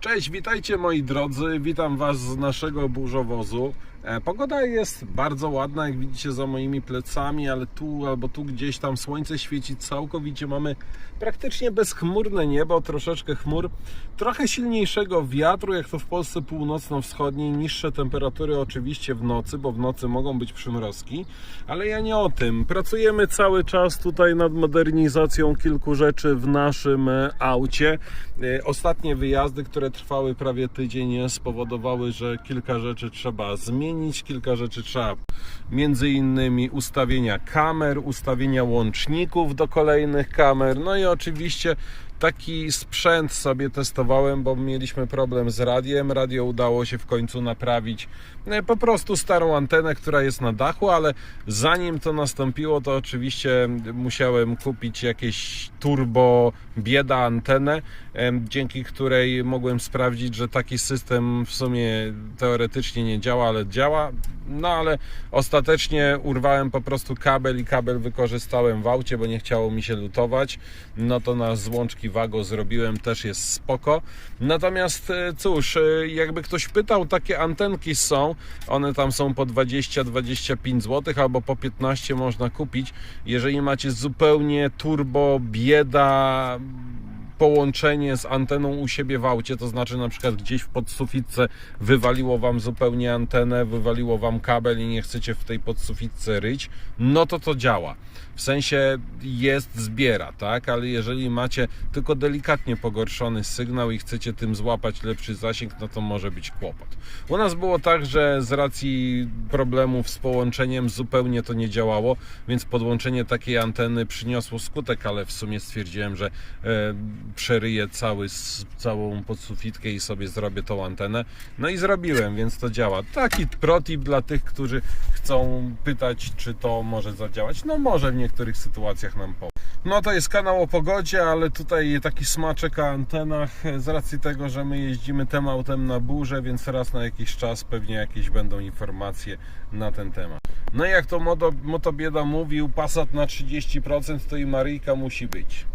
Cześć, witajcie moi drodzy, witam Was z naszego burzowozu. E, Pogoda jest bardzo ładna, jak widzicie za moimi plecami, ale tu albo tu gdzieś tam słońce świeci całkowicie. Mamy praktycznie bezchmurne niebo, troszeczkę chmur, trochę silniejszego wiatru, jak to w Polsce północno-wschodniej, niższe temperatury oczywiście w nocy, bo w nocy mogą być przymrozki, ale ja nie o tym. Pracujemy cały czas tutaj nad modernizacją kilku rzeczy w naszym e, aucie. E, Ostatnie wyjazdy, które trwały prawie tydzień, spowodowały, że kilka rzeczy trzeba zmienić, kilka rzeczy trzeba. Między innymi ustawienia kamer, ustawienia łączników do kolejnych kamer, no i oczywiście taki sprzęt sobie testowałem, bo mieliśmy problem z radiem. Radio udało się w końcu naprawić. E, Po prostu starą antenę, która jest na dachu, ale zanim to nastąpiło, to oczywiście musiałem kupić jakieś turbo bieda antenę, em, dzięki której mogłem sprawdzić, że taki system w sumie teoretycznie nie działa, ale działa. No ale ostatecznie urwałem po prostu kabel i kabel wykorzystałem w aucie, bo nie chciało mi się lutować. No to na złączki Wago zrobiłem, też jest spoko. Natomiast e, cóż, e, jakby ktoś pytał, takie antenki są, one tam są po 20-25 zł albo po 15 można kupić. Jeżeli macie zupełnie turbo bieda połączenie z anteną u siebie w aucie, to znaczy na przykład gdzieś w podsufitce wywaliło Wam zupełnie antenę, wywaliło Wam kabel i nie chcecie w tej podsufitce ryć, no to to działa. W sensie jest, zbiera, tak? Ale jeżeli macie tylko delikatnie pogorszony sygnał i chcecie tym złapać lepszy zasięg, no to może być kłopot. U nas było tak, że z racji problemów z połączeniem zupełnie to nie działało, więc podłączenie takiej anteny przyniosło skutek, ale w sumie stwierdziłem, że e, przeryję cały, całą podsufitkę i sobie zrobię tą antenę. No i zrobiłem, więc to działa. Taki protip dla tych, którzy chcą pytać, czy to może zadziałać. No może w niektórych sytuacjach nam pomoże. No to jest kanał o pogodzie, ale tutaj taki smaczek o antenach z racji tego, że my jeździmy tym autem na burze, więc raz na jakiś czas pewnie jakieś będą informacje na ten temat. No i jak to moto, motobieda mówił, Passat na 30% to i Maryjka musi być.